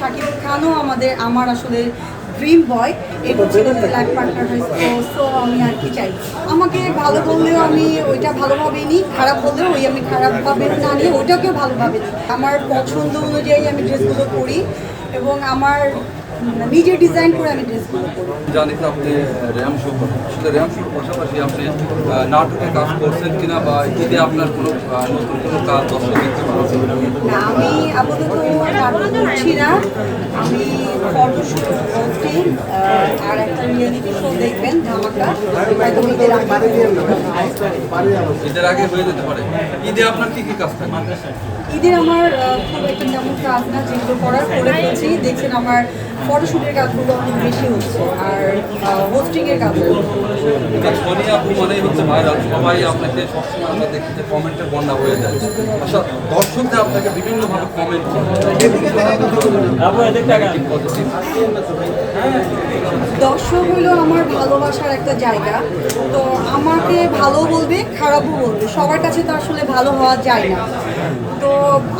শাকিব খানও আমাদের, আমার আসলে ড্রিম বয় এটা ছিল লাইফ পার্টনার আমি আর কি চাই? আমাকে ভালো বললেও আমি ওইটা ভালোভাবেই নিই খারাপ বললেও ওই আমি খারাপভাবে না নিই ওইটাকেও ভালোভাবে নিই আমার পছন্দ অনুযায়ী আমি ড্রেসগুলো করি এবং আমার নিজে ডিজাইন করে আমি ড্রেসগুলো করি জানি আপনি র্যাম শো করেন। আসলে র্যাম শোর পাশাপাশি আপনি নাটকে কাজ করছেন কিনা বা যদি আপনার কোনো নতুন কোনো কাজ দর্শক দেখতে আমি আপাতত নাটক করছি না। আমি ফটোশুট করছি আর একটা রিয়েলিটি শো দেখবেন ধামাকা। হয়তো ঈদের আগে ঈদের আগে হয়ে যেতে পারে। ঈদে আপনার কি কি কাজ থাকে? ঈদের আমার খুব একটা তেমন কাজ না যেগুলো করার করে ফেলছি। দেখছেন আমার ফটোশুটের কাজগুলো অনেক বেশি হচ্ছে আর হোস্টিং এর কাজগুলো তা সোনি আপু মানেই হচ্ছে ভাইরাল সবাই আপনাকে সবসময় আমরা দেখি যে কমেন্টের বন্যা হয়ে যায়। আচ্ছা দর্শকদের আপনাকে বিভিন্নভাবে কমেন্ট দর্শক হলো আমার ভালোবাসার একটা জায়গা। তো আমাকে ভালো বলবে, খারাপও বলবে। সবার কাছে তো আসলে ভালো হওয়া যায় না। তো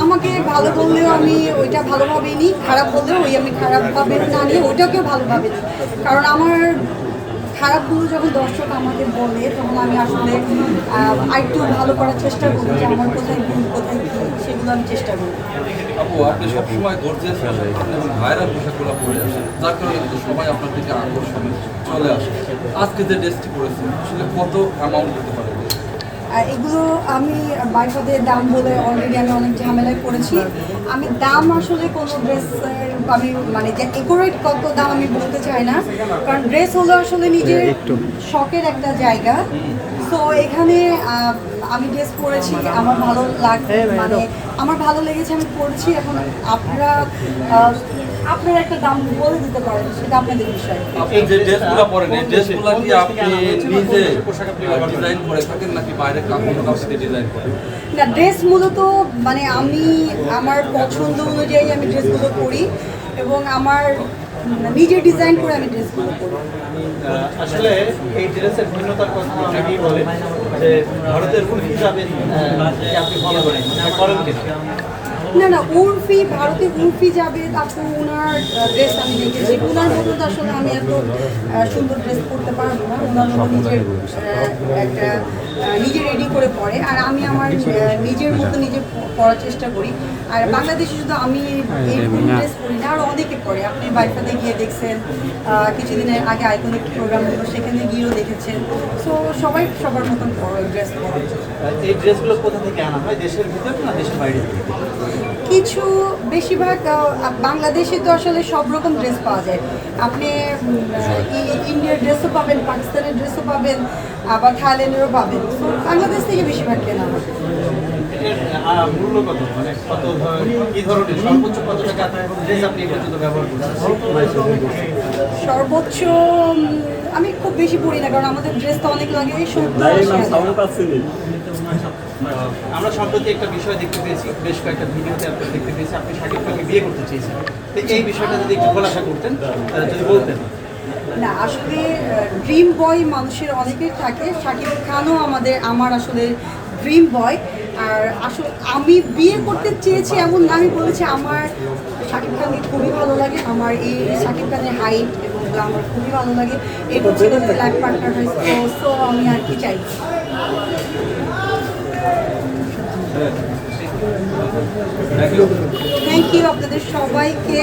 আমাকে ভালো বললেও আমি ওইটা ভালোভাবেই নিই, খারাপ বললেও ওই আমি খারাপভাবে না নিয়ে ওইটাকেও ভালোভাবে নিই। কারণ আমার খারাপগুলো যখন দর্শক আমাকে বলে, তখন আমি আসলে আরেকটু ভালো করার চেষ্টা করি যে আমার কোথায় ভুল আমি চেষ্টা করি আপু আপনি সবসময় গর্জিয়াস এবং ভাইরাল পোশাকগুলো পরে আসেন যার কারণে কিন্তু সবাই আপনার দিকে আকর্ষণ চলে আসে। আজকে যে ড্রেসটি পরেছেন আসলে কত অ্যামাউন্ট হতে পারে? আর এগুলো আমি বাইফাতে দাম বলে অলরেডি আমি অনেক ঝামেলায় পড়েছি। আমি দাম আসলে কোনো ড্রেসের আমি মানে যে একুরেট কত দাম আমি বলতে চাই না। কারণ ড্রেস হলো আসলে নিজের শখের একটা জায়গা। সো এখানে আমি ড্রেস পরেছি আমার ভালো লাগে মানে আমার ভালো লেগেছে আমি পরেছি এখন আপনারা আপনারা একটা দাম বলে দিতে পারেন সেটা আপনাদের বিষয়। আপনি যে ড্রেসগুলো পরেন এই ড্রেসগুলো কি আপনি নিজে ডিজাইন করে থাকেন নাকি বাইরে কাপড় কাপড় ডিজাইন করেন? না ড্রেস মূলত মানে আমি আমার পছন্দ অনুযায়ী আমি ড্রেসগুলো করি এবং আমার নিজে ডিজাইন করে আমি ড্রেসগুলো আসলে এই ড্রেসের ভিন্নতার কথা অনেকেই বলে যে ভারতের কোন হিসাবে আপনি ফলো করেন মানে করেন কিনা। না না, উর্ফি, ভারতে উর্ফি যাবে, তারপর ওনার ড্রেস আমি দেখেছি। ওনার মতো তো আসলে আমি এত সুন্দর ড্রেস পরতে পারব না। ওনার মতো নিজের একটা নিজে রেডি করে পরে। আর আমি আমার নিজের মতো নিজে প- পরার চেষ্টা করি। আর বাংলাদেশে শুধু আমি এই ড্রেস পরি না, আর অনেকে পরে। আপনি বাইফাতে গিয়ে দেখছেন কিছুদিনের আগে আইকনিক প্রোগ্রাম হলো সেখানে গিয়েও দেখেছেন। সো সবাই সবার মতন ড্রেস পরে। এই ড্রেসগুলো কোথা থেকে আনা হয়? দেশের ভিতর না দেশের বাইরে কিছু বেশিরভাগ বাংলাদেশে তো আসলে সব রকম ড্রেস পাওয়া যায়। আপনি ইন্ডিয়ার ড্রেসও পাবেন পাকিস্তানের ড্রেসও পাবেন আবার থাইল্যান্ডেরও পাবেন। বাংলাদেশ থেকে বেশিরভাগ কেনা হয়। মানে সর্বোচ্চ আমি খুব বেশি পড়ি না কারণ আমাদের ড্রেস তো অনেক লাগে সত্তর আশি হাজার। আমরা সম্প্রতি একটা বিষয় দেখতে পেয়েছি বেশ কয়েকটা ভিডিওতে আপনার দেখতে পেয়েছি আপনি শাকিব খানকে বিয়ে করতে চেয়েছেন। তো এই বিষয়টা যদি একটু খোলাসা করতেন যদি বলতেন। না আসলে ড্রিম বয় মানুষের অনেকের থাকে। শাকিব খানও আমাদের আমার আসলে ড্রিম বয় আর আসলে আমি বিয়ে করতে চেয়েছি এমন না আমি বলেছি আমার শাকিব খানকে খুবই ভালো লাগে। আমার এই শাকিব খানের হাইট এবং আমার খুবই ভালো লাগে। এবং ছিল লাইফ পার্টনার হয়েছে। সো আমি আর কি চাই থ্যাংক ইউ আপনাদের সবাইকে